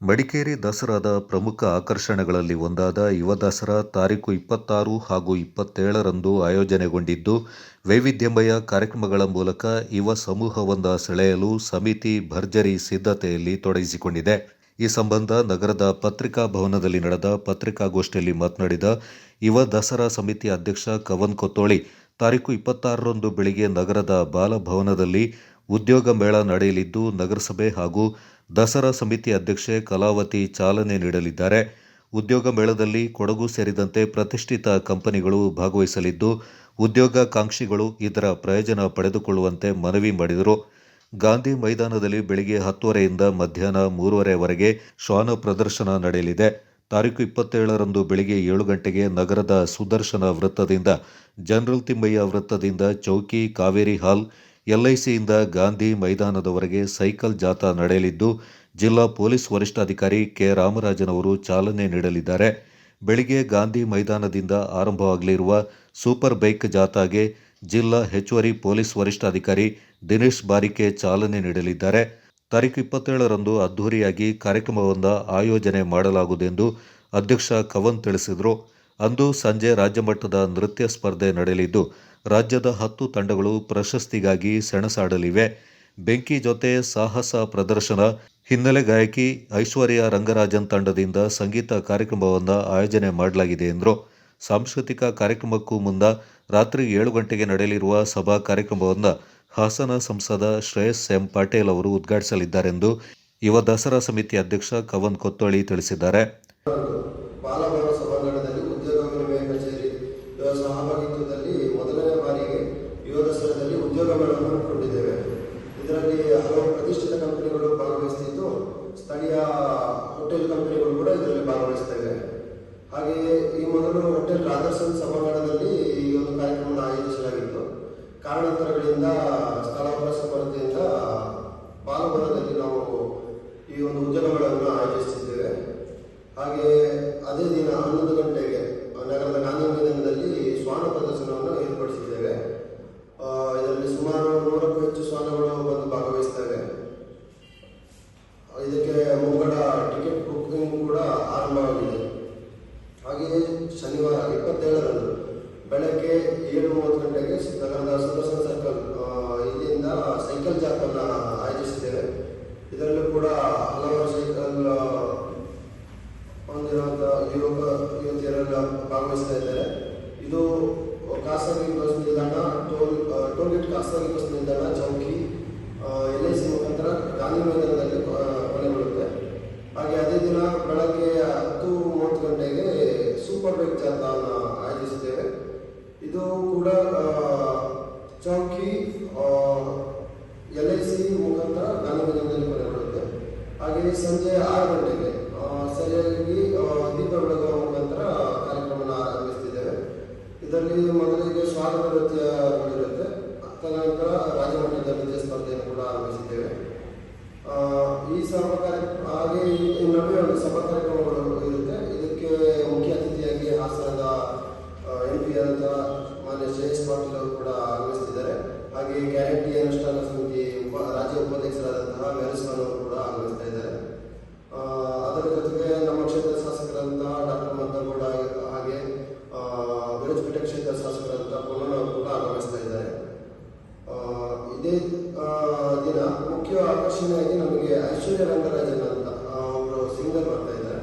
ಮಡಿಕೇರಿ ದಸರಾದ ಪ್ರಮುಖ ಆಕರ್ಷಣೆಗಳಲ್ಲಿ ಒಂದಾದ ಯುವ ದಸರಾ ತಾರೀಕು ಇಪ್ಪತ್ತಾರು ಹಾಗೂ ಇಪ್ಪತ್ತೇಳರಂದು ಆಯೋಜನೆಗೊಂಡಿದ್ದು, ವೈವಿಧ್ಯಮಯ ಕಾರ್ಯಕ್ರಮಗಳ ಮೂಲಕ ಯುವ ಸಮೂಹವೊಂದ ಸೆಳೆಯಲು ಸಮಿತಿ ಭರ್ಜರಿ ಸಿದ್ಧತೆಯಲ್ಲಿ ತೊಡಗಿಸಿಕೊಂಡಿದೆ. ಈ ಸಂಬಂಧ ನಗರದ ಪತ್ರಿಕಾ ಭವನದಲ್ಲಿ ನಡೆದ ಪತ್ರಿಕಾಗೋಷ್ಠಿಯಲ್ಲಿ ಮಾತನಾಡಿದ ಯುವ ದಸರಾ ಸಮಿತಿ ಅಧ್ಯಕ್ಷ ಕವನ್ ಕೊತ್ತೋಳಿ, ತಾರೀಕು ಇಪ್ಪತ್ತಾರರಂದು ಬೆಳಿಗ್ಗೆ ನಗರದ ಬಾಲಭವನದಲ್ಲಿ ಉದ್ಯೋಗ ಮೇಳ ನಡೆಯಲಿದ್ದು, ನಗರಸಭೆ ಹಾಗೂ ದಸರಾ ಸಮಿತಿ ಅಧ್ಯಕ್ಷೆ ಕಲಾವತಿ ಚಾಲನೆ ನೀಡಲಿದ್ದಾರೆ. ಉದ್ಯೋಗ ಮೇಳದಲ್ಲಿ ಕೊಡಗು ಸೇರಿದಂತೆ ಪ್ರತಿಷ್ಠಿತ ಕಂಪನಿಗಳು ಭಾಗವಹಿಸಲಿದ್ದು, ಉದ್ಯೋಗಾಕಾಂಕ್ಷಿಗಳು ಇದರ ಪ್ರಯೋಜನ ಪಡೆದುಕೊಳ್ಳುವಂತೆ ಮನವಿ ಮಾಡಿದರು. ಗಾಂಧಿ ಮೈದಾನದಲ್ಲಿ ಬೆಳಿಗ್ಗೆ ಹತ್ತುವರೆಯಿಂದ ಮಧ್ಯಾಹ್ನ ಮೂರುವರೆವರೆಗೆ ಶ್ವಾನ ಪ್ರದರ್ಶನ ನಡೆಯಲಿದೆ. ತಾರೀಕು ಇಪ್ಪತ್ತೇಳರಂದು ಬೆಳಿಗ್ಗೆ ಏಳು ಗಂಟೆಗೆ ನಗರದ ಸುದರ್ಶನ ವೃತ್ತದಿಂದ, ಜನರಲ್ ತಿಮ್ಮಯ್ಯ ವೃತ್ತದಿಂದ ಚೌಕಿ, ಕಾವೇರಿ ಹಾಲ್ ಎಲ್ಐಸಿಯಿಂದ ಗಾಂಧಿ ಮೈದಾನದವರೆಗೆ ಸೈಕಲ್ ಜಾಥಾ ನಡೆಯಲಿದ್ದು, ಜಿಲ್ಲಾ ಪೊಲೀಸ್ ವರಿಷ್ಠಾಧಿಕಾರಿ ಕೆ. ರಾಮರಾಜನ್ ಅವರು ಚಾಲನೆ ನೀಡಲಿದ್ದಾರೆ. ಬೆಳಿಗ್ಗೆ ಗಾಂಧಿ ಮೈದಾನದಿಂದ ಆರಂಭವಾಗಲಿರುವ ಸೂಪರ್ ಬೈಕ್ ಜಾಥಾಗೆ ಜಿಲ್ಲಾ ಹೆಚ್ಚುವರಿ ಪೊಲೀಸ್ ವರಿಷ್ಠಾಧಿಕಾರಿ ದಿನೇಶ್ ಬಾರಿಕೆ ಚಾಲನೆ ನೀಡಲಿದ್ದಾರೆ. ತಾರೀಕು ಇಪ್ಪತ್ತೇಳರಂದು ಅದ್ಧೂರಿಯಾಗಿ ಕಾರ್ಯಕ್ರಮವೊಂದ ಆಯೋಜನೆ ಮಾಡಲಾಗುವುದೆಂದು ಅಧ್ಯಕ್ಷ ಕವನ್ ತಿಳಿಸಿದರು. ಅಂದು ಸಂಜೆ ರಾಜ್ಯಮಟ್ಟದ ನೃತ್ಯ ಸ್ಪರ್ಧೆ ನಡೆಯಲಿದ್ದು ರಾಜ್ಯದ ಹತ್ತು ತಂಡಗಳು ಪ್ರಶಸ್ತಿಗಾಗಿ ಸೆಣಸಾಡಲಿವೆ. ಬೆಂಕಿ ಜೊತೆ ಸಾಹಸ ಪ್ರದರ್ಶನ, ಹಿನ್ನೆಲೆ ಗಾಯಕಿ ಐಶ್ವರ್ಯ ರಂಗರಾಜನ್ ತಂಡದಿಂದ ಸಂಗೀತ ಕಾರ್ಯಕ್ರಮವನ್ನು ಆಯೋಜನೆ ಮಾಡಲಾಗಿದೆ ಎಂದರು. ಸಾಂಸ್ಕೃತಿಕ ಕಾರ್ಯಕ್ರಮಕ್ಕೂ ಮುನ್ನ ರಾತ್ರಿ ಏಳು ಗಂಟೆಗೆ ನಡೆಯಲಿರುವ ಸಭಾ ಕಾರ್ಯಕ್ರಮವನ್ನು ಹಾಸನ ಸಂಸದ ಶ್ರೇಯಸ್ ಎಂ ಪಾಟೇಲ್ ಅವರು ಉದ್ಘಾಟಿಸಲಿದ್ದಾರೆಂದು ಯುವ ದಸರಾ ಸಮಿತಿ ಅಧ್ಯಕ್ಷ ಕವನ್ ಕೊತ್ತೋಳಿ ತಿಳಿಸಿದ್ದಾರೆ ಬಾಲಭವನ ಸಭಾಂಗಣದಲ್ಲಿ ಉದ್ಯೋಗ ವಿನಿಮಯ ಕಚೇರಿ ಇವರ ಸಹಭಾಗಿತ್ವದಲ್ಲಿ ಮೊದಲನೇ ಬಾರಿಗೆ ಯುವ ದಸರಾದಲ್ಲಿ ಉದ್ಯೋಗ ಮೇಳವನ್ನು ಹಮ್ಮಿಕೊಂಡಿದ್ದೇವೆ ಇದರಲ್ಲಿ ಹಲವು ಪ್ರತಿಷ್ಠಿತ ಕಂಪನಿಗಳು ಭಾಗವಹಿಸುತ್ತಿದ್ದು ಸ್ಥಳೀಯ ಹೋಟೆಲ್ ಕಂಪನಿಗಳು ಕೂಡ ಇದರಲ್ಲಿ ಭಾಗವಹಿಸ್ತವೆ ಹಾಗೆಯೇ ಈ ಮೊದಲು ಹೋಟೆಲ್ ಸಭಾಂಗಣದಲ್ಲಿ ಈ ಒಂದು ಕಾರ್ಯಕ್ರಮವನ್ನು ಆಯೋಜಿಸಲಾಗಿತ್ತು. ಕಾರಣಾಂತರಗಳಿಂದ ಸ್ಥಳಾವಕಾಶ ಕೊರತೆಯಿಂದ ಬಾಲಭವನದಲ್ಲಿ ನಾವು ಈ ಒಂದು ಉದ್ಯಮಗಳನ್ನು ಆಯೋಜಿಸಿದ್ದೇವೆ ಹಾಗೆ ಅದೇ ದಿನ ಹನ್ನೊಂದು ಗಂಟೆಗೆ ನಗರದ ಗಾಂಧಿ ಮೈದಾನದಲ್ಲಿ ಶ್ವಾನ ಪ್ರದರ್ಶನವನ್ನು ಏರ್ಪಡಿಸಿದ್ದೇವೆ ಆ, ಇದರಲ್ಲಿ ಸುಮಾರು ನೂರಕ್ಕೂ ಹೆಚ್ಚು ಶ್ವಾನಗಳು ಬಂದು ಭಾಗವಹಿಸ್ತವೆ ಇದಕ್ಕೆ ಮುಂಗಡ ಟಿಕೆಟ್ ಬುಕಿಂಗ್ ಕೂಡ ಆರಂಭವಾಗಿದೆ ಹಾಗೆಯೇ ಶನಿವಾರ ಇಪ್ಪತ್ತೇಳರಂದು ಬೆಳಗ್ಗೆ ಏಳು ಮೂವತ್ತು ಗಂಟೆಗೆ ನಗರದ ಸುದರ್ಶನ ಸರ್ಕಲ್ ಇಲ್ಲಿಂದ ಸೈಕಲ್ ಜಾಥವನ್ನು ಆಯೋಜಿಸಿದ್ದೇವೆ. ಇದರಲ್ಲೂ ಕೂಡ ಹಲವಾರು ಸೈಕಲ್ ಹೊಂದಿರುವಂಥ ಯುವಕ ಯುವತಿಯರೆಲ್ಲ ಭಾಗವಹಿಸ್ತಾ ಇದ್ದಾರೆ. ಇದು ಖಾಸಗಿ ಬಸ್ ನಿಲ್ದಾಣ, ಟೋಲ್ ಟೋಲ್ ಗೇಟ್ ಖಾಸಗಿ ಬಸ್ ನಿಲ್ದಾಣ, ಚೌಕಿ ಎಲ್ ಐ ಸಿ ಮುಖಾಂತರ ಗಾಂಧಿ ಮೈದಾನದಲ್ಲಿ ಆ, ಕೊನೆಗೊಳ್ಳುತ್ತೆ ಹಾಗೆ ಅದೇ ದಿನ ಬೆಳಗ್ಗೆ ಹತ್ತು ಮೂವತ್ತು ಗಂಟೆಗೆ ಸೂಪರ್ ಬೈಕ್ ಜಾಥಾವನ್ನು ಆಯೋಜಿಸಿದ್ದೇವೆ ಇದು ಕೂಡ ಆ, ಚೌಕಿ ಎಲ್ ಐ ಸಿ ಮುಖಾಂತರ ಗಾಂಧಿ ಮೈದಾನದಲ್ಲಿ ಕೊನೆಗೊಳ್ಳುತ್ತೆ ಹಾಗೆಯೇ ಸಂಜೆ ಆರು ಗಂಟೆಗೆ ಸರಿಯಾಗಿ ದೀಪ ಬೆಳಗುವ ಮುಖಾಂತರ ಕಾರ್ಯಕ್ರಮವನ್ನು ಆರಂಭಿಸ್ತಿದ್ದೇವೆ. ಇದರಲ್ಲಿ ಮೊದಲಿಗೆ ಸ್ವಾಗತ ನೃತ್ಯಗಳಿರುತ್ತೆ ತದನಂತರ ರಾಜ್ಯಮಟ್ಟದ ನೃತ್ಯ ಸ್ಪರ್ಧೆಯನ್ನು ಕೂಡ ಆರಂಭಿಸಿದ್ದೇವೆ. ಈ ಸಭಾ ಕಾರ್ಯ ಹಾಗೆ ಈ- ನಡುವೆ ಒಂದು ಸಭಾ ಕಾರ್ಯಕ್ರಮಗಳು ಇರುತ್ತೆ ಇದಕ್ಕೆ ಮುಖ್ಯ ಅತಿಥಿಯಾಗಿ ಹಾಸನದ ಎಂ ಪಿ ಅಂತ ಮಾನ್ಯ ಶ್ರೇಯಸ್ ಪಾಟೀಲ್ ಅವರು ಕೂಡ ಆಗಮಿಸ್ತಿದ್ದಾರೆ ಹಾಗೆ ಗ್ಯಾರಂಟಿ ಅನುಷ್ಠಾನ ಸಮಿತಿ ಉಪ ರಾಜ್ಯ ಉಪಾಧ್ಯಕ್ಷರಾದಂತಹ ಮೆರಸ್ವಾನ್ ಅವರು ಕೂಡ ಆಗಮಿಸ್ತಾ ಇದ್ದಾರೆ ಆ, ಅದರ ಜೊತೆಗೆ ನಮ್ಮ ಕ್ಷೇತ್ರದ ಶಾಸಕರಾದಂತಹ ಡಾಕ್ಟರ್ ಮದ್ದಗೌಡ ಹಾಗೆ ಆ, ವಿರಾಜಪೇಟೆ ಕ್ಷೇತ್ರ ಶಾಸಕರಾದಂತಹ ಪೊನ್ನಣ್ಣ ಅವರು ಕೂಡ ಆಗಮಿಸ್ತಾ ಇದ್ದಾರೆ ಆ, ಇದೇ ಆ, ದಿನ ಮುಖ್ಯ ಆಕರ್ಷಣೆಯಾಗಿ ನಮಗೆ ಐಶ್ವರ್ಯ ರಂಗರಾಜನ್ ಅಂತ ಆ, ಅವರು ಸಿಂಗರ್ ಮಾಡ್ತಾ ಇದ್ದಾರೆ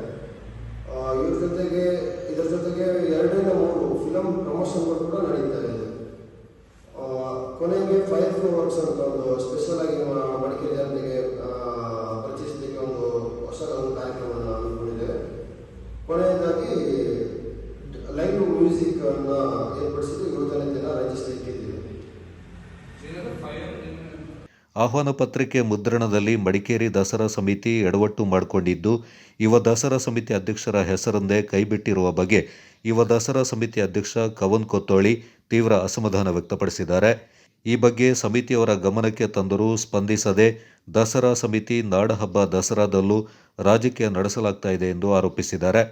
ಆ, ಇವ್ರ ಜೊತೆಗೆ ಇದರ ಜೊತೆಗೆ ಎರಡರಿಂದ ಮೂರು ಫಿಲಂ ಪ್ರಮೋಷನ್ಗಳು ಕೂಡ ನಡೀತವೆ ಇದು ಆ, ಕೊನೆಗೆ ಫೈರ್ ಫ್ಲೋ ವರ್ಕ್ಸ್ ಅಂತ ಒಂದು ಸ್ಪೆಷಲ್ ಆಗಿ ನಮ್ಮ ಮಡಿಕೇರಿ ಜನತೆಗೆ ಆ, ಪರಿಚಯಿಸಲಿಕ್ಕೆ ಒಂದು ಹೊಸ ಒಂದು ಕಾರ್ಯಕ್ರಮವನ್ನು ಹಮ್ಮಿಕೊಂಡಿದ್ದೇವೆ ಕೊನೆಯದಾಗಿ ಲೈವ್ ಮ್ಯೂಸಿಕ್ ಅನ್ನ ಏರ್ಪಡಿಸಿದ್ದು ಯುವಜನ ದಿನ ರಚಿಸಲಿಕ್ಕೆ ಇದ್ದೀವಿ ಆಹ್ವಾನ ಪತ್ರಿಕೆ ಮುದ್ರಣದಲ್ಲಿ ಮಡಿಕೇರಿ ದಸರಾ ಸಮಿತಿ ಎಡವಟ್ಟು ಮಾಡಿಕೊಂಡಿದ್ದು, ಯುವ ದಸರಾ ಸಮಿತಿ ಅಧ್ಯಕ್ಷರ ಹೆಸರನ್ನೇ ಕೈಬಿಟ್ಟಿರುವ ಬಗ್ಗೆ ಯುವ ದಸರಾ ಸಮಿತಿ ಅಧ್ಯಕ್ಷ ಕವನ್ ಕೊತ್ತೋಳಿ ತೀವ್ರ ಅಸಮಾಧಾನ ವ್ಯಕ್ತಪಡಿಸಿದ್ದಾರೆ. ಈ ಬಗ್ಗೆ ಸಮಿತಿಯವರ ಗಮನಕ್ಕೆ ತಂದರೂ ಸ್ಪಂದಿಸದೆ ದಸರಾ ಸಮಿತಿ ನಾಡಹಬ್ಬ ದಸರಾದಲ್ಲೂ ರಾಜಕೀಯ ನಡೆಸಲಾಗ್ತಾ ಇದೆ ಎಂದು ಆರೋಪಿಸಿದ್ದಾರೆ.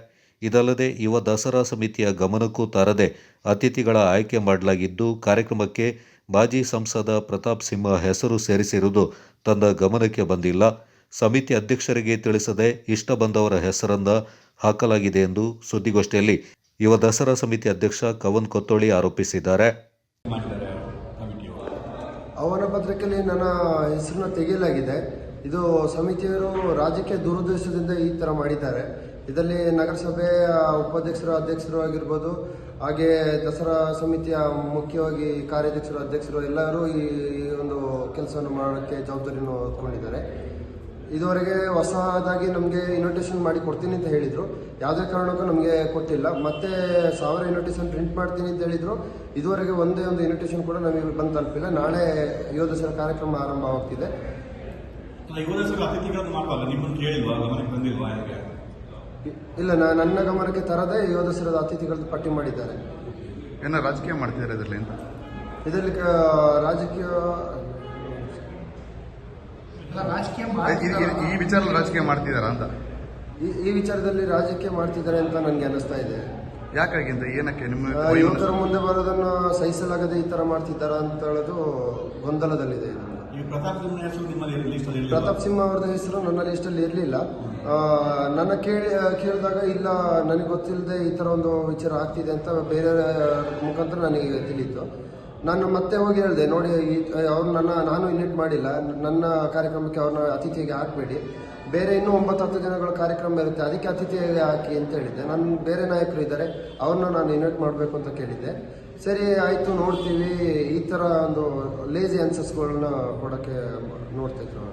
ಇದಲ್ಲದೆ ಯುವ ದಸರಾ ಸಮಿತಿಯ ಗಮನಕ್ಕೂ ತಾರದೆ ಅತಿಥಿಗಳ ಆಯ್ಕೆ ಮಾಡಲಾಗಿದ್ದು, ಕಾರ್ಯಕ್ರಮಕ್ಕೆ ಮಾಜಿ ಸಂಸದ ಪ್ರತಾಪ್ ಸಿಂಹ ಹೆಸರು ಸೇರಿಸಿರುವುದು ತನ್ನ ಗಮನಕ್ಕೆ ಬಂದಿಲ್ಲ. ಸಮಿತಿ ಅಧ್ಯಕ್ಷರಿಗೆ ತಿಳಿಸದೆ ಇಷ್ಟ ಬಂದವರ ಹೆಸರನ್ನ ಹಾಕಲಾಗಿದೆ ಎಂದು ಸುದ್ದಿಗೋಷ್ಠಿಯಲ್ಲಿ ಯುವ ದಸರಾ ಸಮಿತಿ ಅಧ್ಯಕ್ಷ ಕವನ್ ಕೊತ್ತೋಳಿ ಆರೋಪಿಸಿದ್ದಾರೆ. ಆಹ್ವಾನ ಪತ್ರಿಕೆಯಲ್ಲಿ ನನ್ನ ಹೆಸರನ್ನ ತೆಗೆಯಲಾಗಿದೆ. ಇದು ಸಮಿತಿಯವರು ರಾಜಕೀಯ ದುರುದ್ದೇಶದಿಂದ ಈ ಥರ ಮಾಡಿದ್ದಾರೆ. ಇದರಲ್ಲಿ ನಗರಸಭೆಯ ಉಪಾಧ್ಯಕ್ಷರು, ಅಧ್ಯಕ್ಷರು ಆಗಿರ್ಬೋದು, ಹಾಗೆ ದಸರಾ ಸಮಿತಿಯ ಮುಖ್ಯವಾಗಿ ಕಾರ್ಯಾಧ್ಯಕ್ಷರು, ಅಧ್ಯಕ್ಷರು ಎಲ್ಲರೂ ಈ ಒಂದು ಕೆಲಸವನ್ನು ಮಾಡೋಕ್ಕೆ ಜವಾಬ್ದಾರಿಯನ್ನು ಹೊತ್ಕೊಂಡಿದ್ದಾರೆ. ಇದುವರೆಗೆ ಹೊಸದಾಗಿ ನಮಗೆ ಇನ್ವಿಟೇಷನ್ ಮಾಡಿ ಕೊಡ್ತೀನಿ ಅಂತ ಹೇಳಿದರು. ಯಾವುದೇ ಕಾರಣಕ್ಕೂ ನಮಗೆ ಕೊಟ್ಟಿಲ್ಲ. ಮತ್ತೆ ಸಾವಿರ ಇನ್ವಿಟೇಷನ್ ಪ್ರಿಂಟ್ ಮಾಡ್ತೀನಿ ಅಂತ ಹೇಳಿದರು. ಇದುವರೆಗೆ ಒಂದೇ ಒಂದು ಇನ್ವಿಟೇಷನ್ ಕೂಡ ನಮಗೆ ಬಂದು ತಲುಪಿಲ್ಲ. ನಾಳೆ ಯುವ ದಸರಾ ಕಾರ್ಯಕ್ರಮ ಆರಂಭವಾಗ್ತಿದೆ. ಯುವ ದಸರಾ ಅತಿಥಿಗಳನ್ನು ಮಾಡುವಾಗ ನಿಮ್ಮನ್ನು ಕೇಳಿಲ್ವಾ? ಗಮನಕ್ಕೆ ಬಂದಿಲ್ವಾ? ಇಲ್ಲ ನಾನು ನನ್ನ ಗಮನಕ್ಕೆ ತರದೇ ಯೋಧಸರದ ದಸರಾದ ಅತಿಥಿಗಳದ್ದು ಪಟ್ಟಿ ಮಾಡಿದ್ದಾರೆ. ಏನೋ ರಾಜಕೀಯ ಮಾಡ್ತಿದ್ದಾರೆ ಇದರಲ್ಲಿ ಅಂತ? ಇದರಲ್ಲಿ ಕ- ರಾಜಕೀಯ ಈ- ವಿಚಾರ ರಾಜಕೀಯ ಮಾಡ್ತಿದ್ದಾರೆ ಅಂತ? ಈ- ಈ ವಿಚಾರದಲ್ಲಿ ರಾಜಕೀಯ ಮಾಡ್ತಿದ್ದಾರೆ ಅಂತ ನನಗೆ ಅನಿಸ್ತಾ ಇದೆ. ಯಾಕಾಗಿ ಅಂತ? ಏನಕ್ಕೆ ನಿಮ್ಮ ಆ, ಯುವಕರ ಮುಂದೆ ಬರೋದನ್ನು ಸಹಿಸಲಾಗದೆ ಈ ಥರ ಮಾಡ್ತಿದ್ದಾರಾ ಅಂತ ಹೇಳೋದು ಗೊಂದಲದಲ್ಲಿದೆ. ಇದು ಪ್ರತಾಪ್ ಸಿಂಹ ಸಿಂಹ ಹೆಸರು ನನ್ನ ಲಿಸ್ಟಲ್ಲಿ ಇರಲಿಲ್ಲ. ನನ್ನ ಕೇಳಿ, ಕೇಳಿದಾಗ ಇಲ್ಲ, ನನಗೆ ಗೊತ್ತಿಲ್ಲದೆ ಈ ಥರ ಒಂದು ವಿಚಾರ ಆಗ್ತಿದೆ ಅಂತ ಬೇರೆ ಮುಖಾಂತರ ನನಗೆ ತಿಳಿಯಿತು. ನಾನು ಮತ್ತೆ ಹೋಗಿ ಹೇಳಿದೆ, ನೋಡಿ ಅವ್ರು ನನ್ನ, ನಾನು ಇನ್ವೈಟ್ ಮಾಡಿಲ್ಲ. ನನ್ನ ಕಾರ್ಯಕ್ರಮಕ್ಕೆ ಅವ್ರನ್ನ ಅತಿಥಿಯಾಗಿ ಹಾಕಬೇಡಿ. ಬೇರೆ ಇನ್ನೂ ಒಂಬತ್ತು ಹತ್ತು ಜನಗಳ ಕಾರ್ಯಕ್ರಮ ಇರುತ್ತೆ, ಅದಕ್ಕೆ ಅತಿಥಿಯಾಗಿ ಹಾಕಿ ಅಂತ ಹೇಳಿದ್ದೆ. ನನ್ನ ಬೇರೆ ನಾಯಕರು ಇದ್ದಾರೆ, ಅವ್ರನ್ನ ನಾನು ಇನ್ವೈಟ್ ಮಾಡಬೇಕು ಅಂತ ಕೇಳಿದ್ದೆ. ಸರಿ ಆಯಿತು ನೋಡ್ತೀವಿ. ಈ ಥರ ಒಂದು ಲೇಜಿ ಆನ್ಸರ್ಸ್ಗಳನ್ನ ಕೊಡೋಕ್ಕೆ ನೋಡ್ತಿದ್ರು